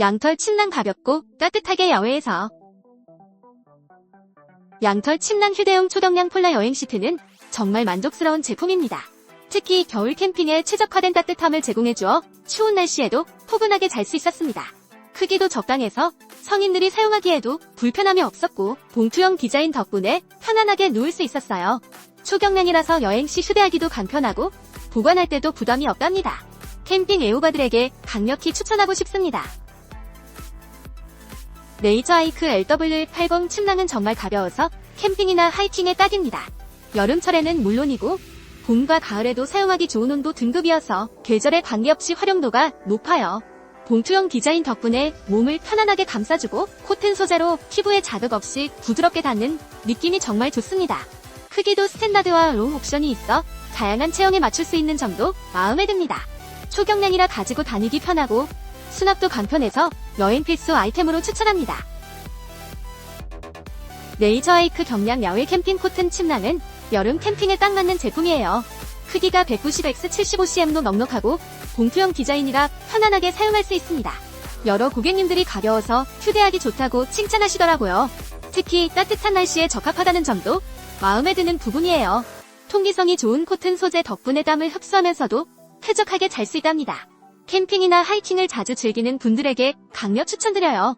양털 침낭 가볍고 따뜻하게 야외에서 양털 침낭 휴대용 초경량 폴라 여행 시트는 정말 만족스러운 제품입니다. 특히 겨울 캠핑에 최적화된 따뜻함을 제공해주어 추운 날씨에도 포근하게 잘 수 있었습니다. 크기도 적당해서 성인들이 사용하기에도 불편함이 없었고 봉투형 디자인 덕분에 편안하게 누울 수 있었어요. 초경량이라서 여행 시 휴대하기도 간편하고 보관할 때도 부담이 없답니다. 캠핑 애호가들에게 강력히 추천하고 싶습니다. 네이처 아이크 LW80 침낭은 정말 가벼워서 캠핑이나 하이킹에 딱입니다. 여름철에는 물론이고 봄과 가을에도 사용하기 좋은 온도 등급이어서 계절에 관계없이 활용도가 높아요. 봉투형 디자인 덕분에 몸을 편안하게 감싸주고 코튼 소재로 피부에 자극 없이 부드럽게 닿는 느낌이 정말 좋습니다. 크기도 스탠다드와 롱 옵션이 있어 다양한 체형에 맞출 수 있는 점도 마음에 듭니다. 초경량이라 가지고 다니기 편하고 수납도 간편해서 여행 필수 아이템으로 추천합니다. 네이처 아이크 경량 야외 캠핑 코튼 침낭은 여름 캠핑에 딱 맞는 제품이에요. 크기가 190x75cm로 넉넉하고 봉투형 디자인이라 편안하게 사용할 수 있습니다. 여러 고객님들이 가벼워서 휴대하기 좋다고 칭찬하시더라고요. 특히 따뜻한 날씨에 적합하다는 점도 마음에 드는 부분이에요. 통기성이 좋은 코튼 소재 덕분에 땀을 흡수하면서도 쾌적하게 잘 수 있답니다. 캠핑이나 하이킹을 자주 즐기는 분들에게 강력 추천드려요.